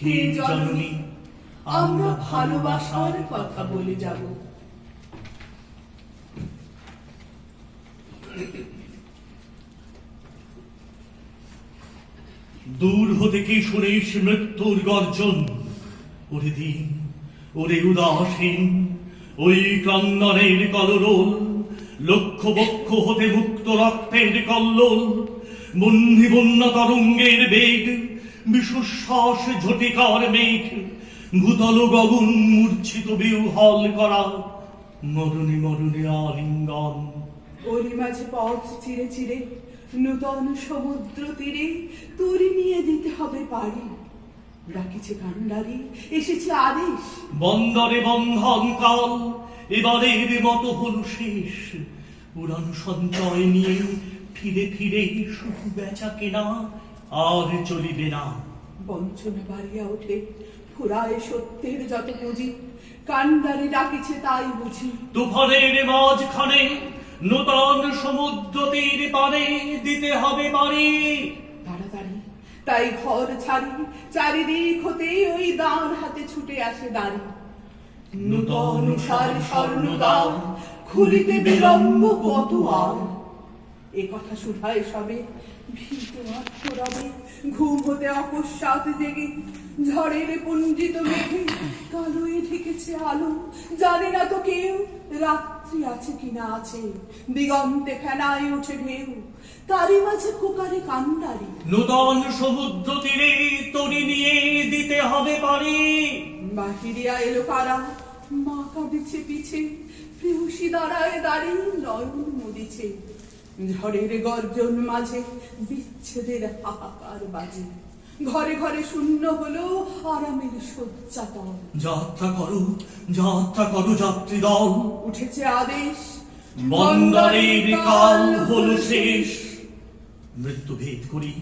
হে জননী, আমরা ভালোবাসার কথা বলে যাব। দূর হতে কি শুনিস মৃত্যুর গর্জন? ওরে দিন, ওরে উদাসীন, ওই ক্রন্দনের কলরোল লক্ষ বক্ষ হতে মুক্ত রক্তের কল্লোল বন্ধি বন্যা তরঙ্গের বেগ। বিশ্বশ্বাস ঝটিকার মেঘ ভূতল গগন মূর্ছিত বিহল করা মরণে মরণে আলিঙ্গন। ওরই মাঝে পথ চিরে চিরে নূতন সমুদ্র তীরে তরি নিয়ে দিতে হবে পারি। ডাকিছে কান্ডারি এসেছে আদেশ। বন্দরে বন্ধন কাল এবারের মতো হল শেষ। পুরাণ সঞ্চয় নিয়ে ফিরে ফিরে শুধু বেচা কেনা আর চলিবে না। বঞ্চনা বাড়িয়া ওঠে ফুরায় সত্যের যত পুঁজি। কান্ডারি ডাকিছে তাই বুঝি। তুফানের মাঝখানে নূতন সমুদ্র তীর পানে দিতে হবে পারে তাড়াতাড়ি তাই ঘর ছাড়ি চারিদিক হতে ওই দান হাতে ছুটে আসে দাঁড়ি। নূতন সার স্বর্ণ দান খুলিতে বিলম্ব কত আর এ কথা শুধায় সবে ভীত আত্মরবে ঘুম হতে অকস্মাৎ জেগে ঝড়ের পুঞ্জিত মেঘে কালোয় ঢেকেছে আলো। জানে না তো কেউ রাত্রি আছে কিনা আছে। দিগন্তে ফেনায় ওঠে ঢেউ। তারই মাঝে কোকারে কান্ডারি। নূতন সমুদ্র তীরে তরি নিয়ে দিতে হবে পারে। বাহিরিয়া এলো কারা মা কাঁদিছে পিছে। প্রেয়সী দাঁড়ায় দাঁড়িয়ে নয়ন মুদিছে। ঝড়ের গর্জন মাঝে বিচ্ছেদের হাহাকার বাজে। ঘরে ঘরে শূন্য হলো আরামের শয্যাতল যাত্রা করো যাত্রা করো যাত্রী দল। উঠেছে আদেশ বন্দরের কাল হল শেষ। মৃত্যু ভেদ করি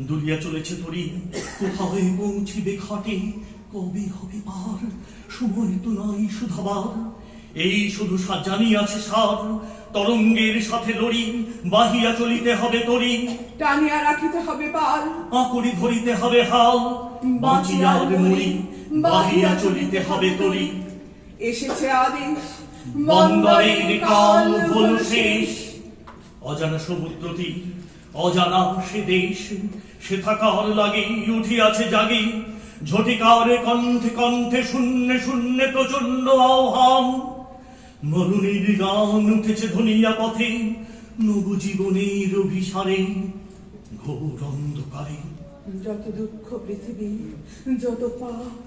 দুলিয়া চলেছে তরি কোথায় পৌঁছিবে ঘাটে কবে হবে পার? সময় তো নাই শুধাবার এই শুধু সাজানি আছে সার তরঙ্গের সাথে লড়ি বাহিয়া চলিতে হবে তরি। টানিয়া রাখিতে হবে পাল আকরি ধরিতে হবে হাল। বাঁচিয়ার মরি বাহিয়া চলিতে হবে তরি। এসেছে আদেশ বন্দরের কাল হল শেষ। অজানা সমুদ্র তীর অজানা সে দেশ সে থাকার লাগে উঠিয়াছে জাগি। ঝটিকার কণ্ঠে কণ্ঠে শূন্য শূন্য প্রচণ্ড আহ্বান। মরুণীর গান উঠেছে ধনিয়া পথে নব জীবনের অভিসারে ঘোর অন্ধকারে। যত দুঃখ পৃথিবী যত পাপ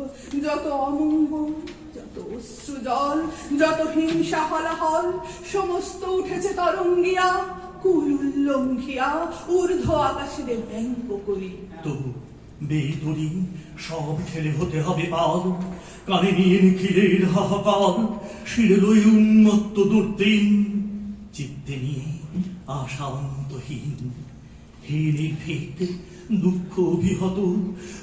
যত অমঙ্গল যত অশ্রু জল যত হিংসা হলাহল সমস্ত উঠেছে তরঙ্গিয়া কুল উল্লঙ্ঘিয়া ঊর্ধ্ব আকাশের ব্যঙ্গ করি। তবু বেদরি সব ঠেলে হতে হবে পাল। কানে নিয়ে নিখিলের হাহাকার শিরে লই উন্মত্ত দুর্দিন। চিত্তে নিয়ে আশান্তহীন হে দুঃখ বিহত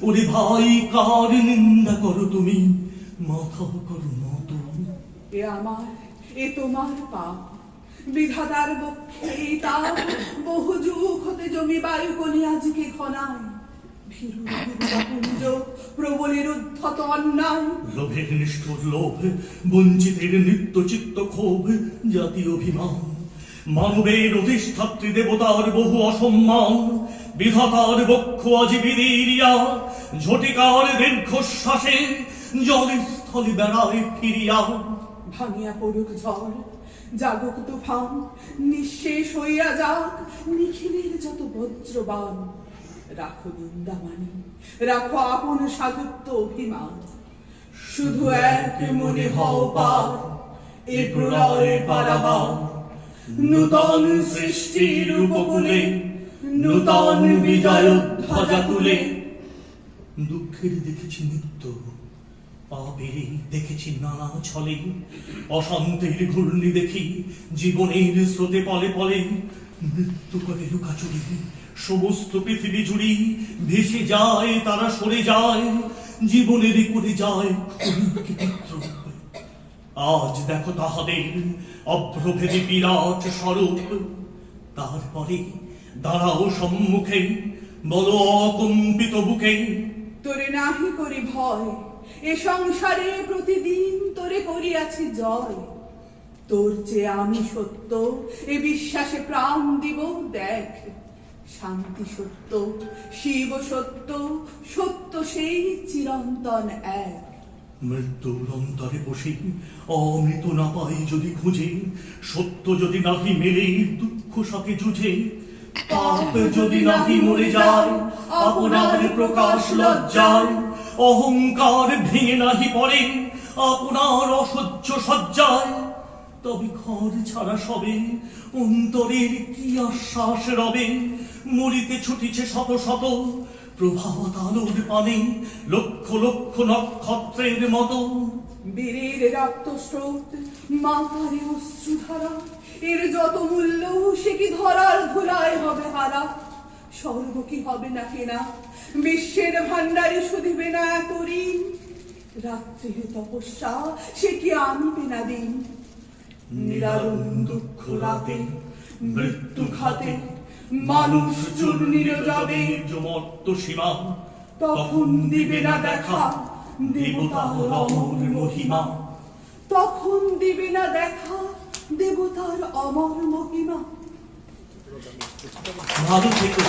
ওরে ভাই, কার নিন্দা করো তুমি? মাথা করো নত এ আমার, এ তোমার পাপ। বিধাতার বক্ষে তাপ বহু যুগ হতে জমি বায়ু কোনি আজকে ঘনায়। ভীরু প্রবলের উদ্ধত অন্যায় লোভের নিষ্ঠুর লোভ, বঞ্চিতের নিত্য চিত্ত ক্ষোভ জাতীয় অভিমান। মানবের অধিষ্ঠাত্রী দেবতার বহু অসম্মান, বিধাতার বক্ষ অজীবিদিয়া ঝটিকার দীর্ঘশ্বাসে জলের স্থলে বেড়ায় ফিরিয়া। ভাঙিয়া পড়ুক ঝড়, জাগুক তুফান, নিঃশেষ হইয়া যাক নিখিলের যত বজ্রবান। রাখো নিন্দামানি রাখো আপন সাধুত্ব অভিমান। শুধু এক মনে হও পার এ প্রলয় পারাবার। নূতন সৃষ্টির উপকূলে নূতন বিজয় ধ্বজা তুলে। দুঃখের দেখেছি নিত্য পাপের দেখেছি নানা ছলে। অশান্তের ঘূর্ণি দেখি জীবনের স্রোতে পলে পলে মৃত্যু করে লুকাচুরি। সমস্ত পৃথিবী জুড়ি ভেসে যায়, তারা সরে যায়, জীবনের করে যায় আজ দেখো তাহাদের অভ্রভেদী বিরাট স্বরূপ। তারপরে দাঁড়াও সম্মুখে, বলো অকম্পিত বুকে। তোরে নাহি করি ভয়, এ সংসারে প্রতিদিন তোরে করিয়াছি জয়। তোর চেয়ে আমি সত্য, এ বিশ্বাসে প্রাণ দিব দেখ। শান্তি সত্য, শিব সত্য সত্য সেই চিরন্তন এক। মৃত্যুর অন্তরে বসে, অমৃত না পাই যদি খুঁজে, সত্য যদি নাহি মেলে, দুঃখ সাথে জুঝে পাপ যদি নাহি মরে যায়, আপনার প্রকাশ লজ্জায়, অহংকার ভেঙে নাহি পড়ে, আপনার অসহ্য সজ্জায় তবে ঘর ছাড়া সবে অন্তরের কি আশ্বাস রবে। মরিতে ছুটিছে শত শত প্রভাত আলোর পানে, লক্ষ লক্ষ নক্ষত্রের মতো। বীরের রক্ত স্রোত মাথারে অশ্রুধারা, এর যত মূল্য, সে কি ধরার ধুলায় হবে হারা? স্বর্গ কি হবে না কেনা? বিশ্বের ভান্ডারে শুধিবে না এত ঋণ রাত্রির তপস্যা, সে কি আনিবে না দিন? নিদারুণ দুঃখ রাতে মৃত্যু খাতে মানুষ চূর্ণির যাবে জমর্ত সীমা তখন দিবে না দেখা দেবতার অমর মহিমা। তখন দিবে না দেখা দেবতার অমর মহিমা। ভালো থেকো।